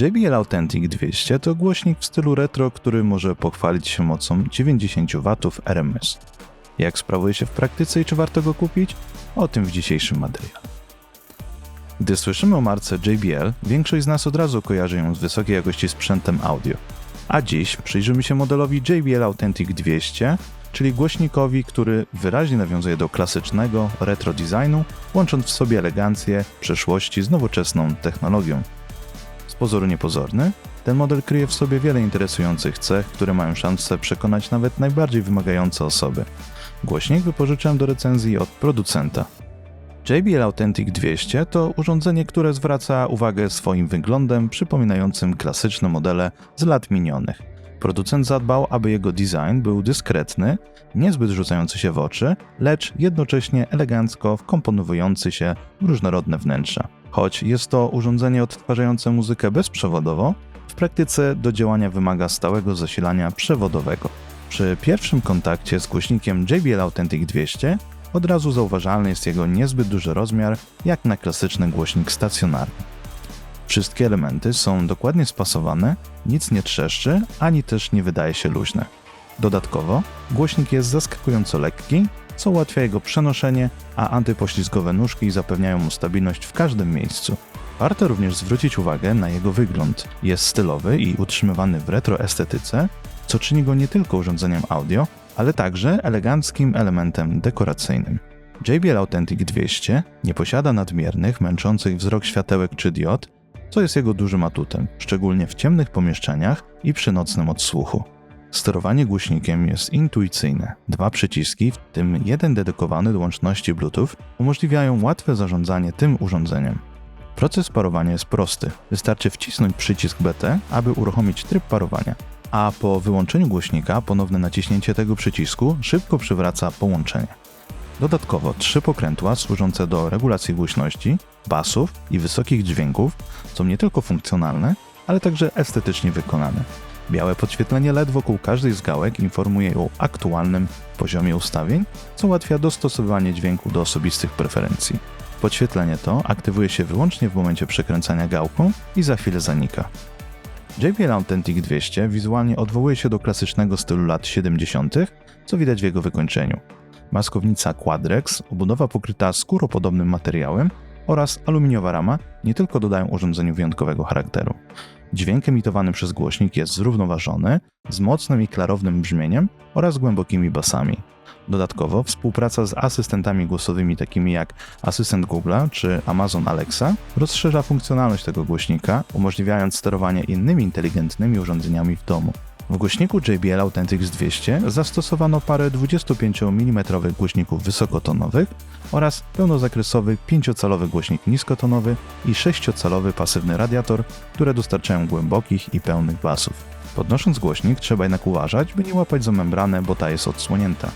JBL Authentic 200 to głośnik w stylu retro, który może pochwalić się mocą 90 W RMS. Jak sprawuje się w praktyce i czy warto go kupić? O tym w dzisiejszym materiale. Gdy słyszymy o marce JBL, większość z nas od razu kojarzy ją z wysokiej jakości sprzętem audio. A dziś przyjrzymy się modelowi JBL Authentic 200, czyli głośnikowi, który wyraźnie nawiązuje do klasycznego retro designu, łącząc w sobie elegancję przeszłości z nowoczesną technologią. Pozoru niepozorny, ten model kryje w sobie wiele interesujących cech, które mają szansę przekonać nawet najbardziej wymagające osoby. Głośnik wypożyczyłem do recenzji od producenta. JBL Authentic 200 to urządzenie, które zwraca uwagę swoim wyglądem przypominającym klasyczne modele z lat minionych. Producent zadbał, aby jego design był dyskretny, niezbyt rzucający się w oczy, lecz jednocześnie elegancko wkomponowujący się w różnorodne wnętrza. Choć jest to urządzenie odtwarzające muzykę bezprzewodowo, w praktyce do działania wymaga stałego zasilania przewodowego. Przy pierwszym kontakcie z głośnikiem JBL Authentic 200 od razu zauważalny jest jego niezbyt duży rozmiar, jak na klasyczny głośnik stacjonarny. Wszystkie elementy są dokładnie spasowane, nic nie trzeszczy, ani też nie wydaje się luźne. Dodatkowo, głośnik jest zaskakująco lekki, co ułatwia jego przenoszenie, a antypoślizgowe nóżki zapewniają mu stabilność w każdym miejscu. Warto również zwrócić uwagę na jego wygląd. Jest stylowy i utrzymywany w retro estetyce, co czyni go nie tylko urządzeniem audio, ale także eleganckim elementem dekoracyjnym. JBL Authentic 200 nie posiada nadmiernych, męczących wzrok światełek czy diod, co jest jego dużym atutem, szczególnie w ciemnych pomieszczeniach i przy nocnym odsłuchu. Sterowanie głośnikiem jest intuicyjne. Dwa przyciski, w tym jeden dedykowany do łączności Bluetooth, umożliwiają łatwe zarządzanie tym urządzeniem. Proces parowania jest prosty. Wystarczy wcisnąć przycisk BT, aby uruchomić tryb parowania, a po wyłączeniu głośnika ponowne naciśnięcie tego przycisku szybko przywraca połączenie. Dodatkowo trzy pokrętła służące do regulacji głośności, basów i wysokich dźwięków są nie tylko funkcjonalne, ale także estetycznie wykonane. Białe podświetlenie LED wokół każdej z gałek informuje o aktualnym poziomie ustawień, co ułatwia dostosowanie dźwięku do osobistych preferencji. Podświetlenie to aktywuje się wyłącznie w momencie przekręcania gałką i za chwilę zanika. JBL Authentic 200 wizualnie odwołuje się do klasycznego stylu lat 70., co widać w jego wykończeniu. Maskownica Quadrex, obudowa pokryta skóropodobnym materiałem oraz aluminiowa rama nie tylko dodają urządzeniu wyjątkowego charakteru. Dźwięk emitowany przez głośnik jest zrównoważony, z mocnym i klarownym brzmieniem oraz głębokimi basami. Dodatkowo współpraca z asystentami głosowymi takimi jak asystent Google czy Amazon Alexa rozszerza funkcjonalność tego głośnika, umożliwiając sterowanie innymi inteligentnymi urządzeniami w domu. W głośniku JBL Authentics 200 zastosowano parę 25 mm głośników wysokotonowych oraz pełnozakresowy 5-calowy głośnik niskotonowy i 6-calowy pasywny radiator, które dostarczają głębokich i pełnych basów. Podnosząc głośnik trzeba jednak uważać, by nie łapać za membranę, bo ta jest odsłonięta.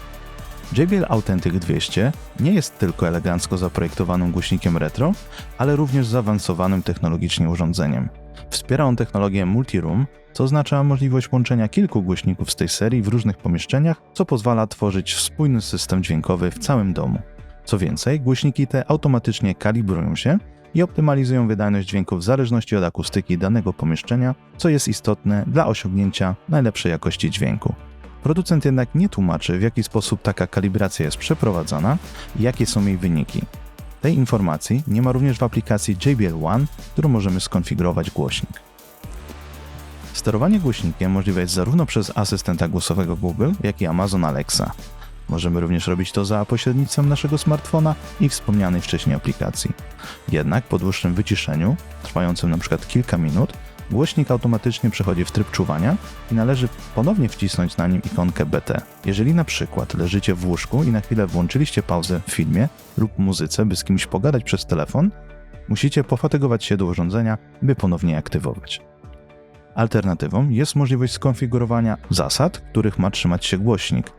JBL Authentic 200 nie jest tylko elegancko zaprojektowanym głośnikiem retro, ale również zaawansowanym technologicznie urządzeniem. Wspiera on technologię multi-room, co oznacza możliwość łączenia kilku głośników z tej serii w różnych pomieszczeniach, co pozwala tworzyć spójny system dźwiękowy w całym domu. Co więcej, głośniki te automatycznie kalibrują się i optymalizują wydajność dźwięku w zależności od akustyki danego pomieszczenia, co jest istotne dla osiągnięcia najlepszej jakości dźwięku. Producent jednak nie tłumaczy, w jaki sposób taka kalibracja jest przeprowadzana i jakie są jej wyniki. Tej informacji nie ma również w aplikacji JBL One, którą możemy skonfigurować głośnik. Sterowanie głośnikiem możliwe jest zarówno przez asystenta głosowego Google, jak i Amazon Alexa. Możemy również robić to za pośrednictwem naszego smartfona i wspomnianej wcześniej aplikacji. Jednak po dłuższym wyciszeniu, trwającym np. kilka minut, głośnik automatycznie przechodzi w tryb czuwania i należy ponownie wcisnąć na nim ikonkę BT. Jeżeli na przykład leżycie w łóżku i na chwilę włączyliście pauzę w filmie lub muzyce, by z kimś pogadać przez telefon, musicie pofatygować się do urządzenia, by ponownie je aktywować. Alternatywą jest możliwość skonfigurowania zasad, których ma trzymać się głośnik.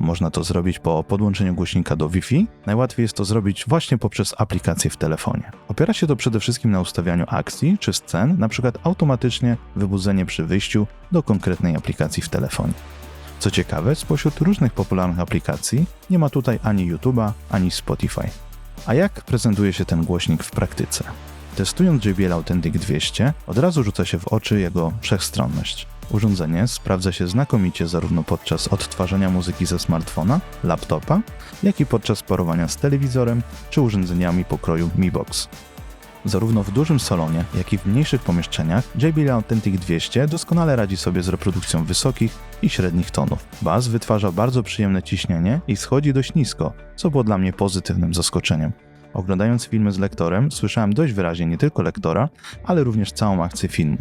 Można to zrobić po podłączeniu głośnika do Wi-Fi. Najłatwiej jest to zrobić właśnie poprzez aplikację w telefonie. Opiera się to przede wszystkim na ustawianiu akcji czy scen, np. automatycznie wybudzenie przy wyjściu do konkretnej aplikacji w telefonie. Co ciekawe, spośród różnych popularnych aplikacji nie ma tutaj ani YouTube'a, ani Spotify. A jak prezentuje się ten głośnik w praktyce? Testując JBL Authentic 200, od razu rzuca się w oczy jego wszechstronność. Urządzenie sprawdza się znakomicie zarówno podczas odtwarzania muzyki ze smartfona, laptopa, jak i podczas parowania z telewizorem czy urządzeniami pokroju Mi Box. Zarówno w dużym salonie, jak i w mniejszych pomieszczeniach JBL Authentic 200 doskonale radzi sobie z reprodukcją wysokich i średnich tonów. Bas wytwarza bardzo przyjemne ciśnienie i schodzi dość nisko, co było dla mnie pozytywnym zaskoczeniem. Oglądając filmy z lektorem, słyszałem dość wyraźnie nie tylko lektora, ale również całą akcję filmu.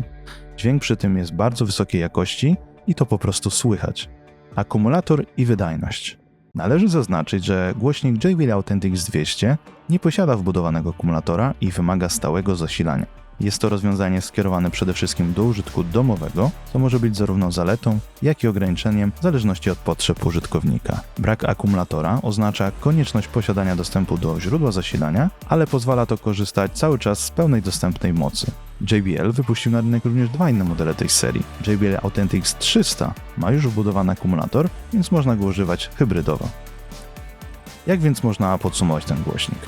Dźwięk przy tym jest bardzo wysokiej jakości i to po prostu słychać. Akumulator i wydajność. Należy zaznaczyć, że głośnik JBL Authentics 200 nie posiada wbudowanego akumulatora i wymaga stałego zasilania. Jest to rozwiązanie skierowane przede wszystkim do użytku domowego, co może być zarówno zaletą, jak i ograniczeniem w zależności od potrzeb użytkownika. Brak akumulatora oznacza konieczność posiadania dostępu do źródła zasilania, ale pozwala to korzystać cały czas z pełnej dostępnej mocy. JBL wypuścił na rynek również dwa inne modele tej serii. JBL Authentics 300 ma już wbudowany akumulator, więc można go używać hybrydowo. Jak więc można podsumować ten głośnik?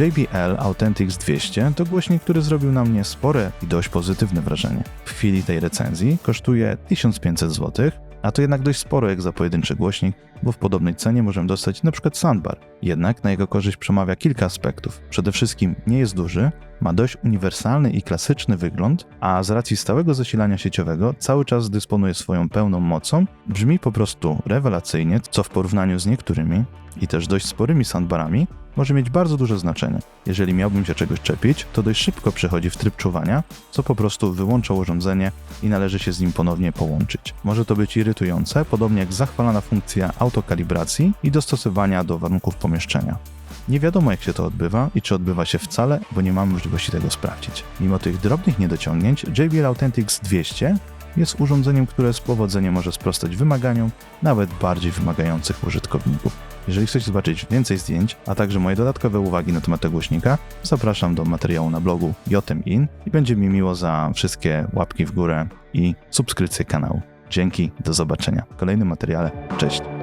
JBL Authentics 200 to głośnik, który zrobił na mnie spore i dość pozytywne wrażenie. W chwili tej recenzji kosztuje 1500 zł, a to jednak dość sporo jak za pojedynczy głośnik, bo w podobnej cenie możemy dostać np. soundbar. Jednak na jego korzyść przemawia kilka aspektów. Przede wszystkim nie jest duży, ma dość uniwersalny i klasyczny wygląd, a z racji stałego zasilania sieciowego cały czas dysponuje swoją pełną mocą, brzmi po prostu rewelacyjnie, co w porównaniu z niektórymi i też dość sporymi soundbarami może mieć bardzo duże znaczenie. Jeżeli miałbym się czegoś czepić, to dość szybko przechodzi w tryb czuwania, co po prostu wyłącza urządzenie i należy się z nim ponownie połączyć. Może to być irytujące, podobnie jak zachwalana funkcja autokalibracji i dostosowania do warunków pomieszczenia. Nie wiadomo jak się to odbywa i czy odbywa się wcale, bo nie mamy możliwości tego sprawdzić. Mimo tych drobnych niedociągnięć, JBL Authentics 200 jest urządzeniem, które z powodzeniem może sprostać wymaganiom nawet bardziej wymagających użytkowników. Jeżeli chcecie zobaczyć więcej zdjęć, a także moje dodatkowe uwagi na temat tego głośnika, zapraszam do materiału na blogu JMIN i będzie mi miło za wszystkie łapki w górę i subskrypcję kanału. Dzięki, do zobaczenia w kolejnym materiale. Cześć!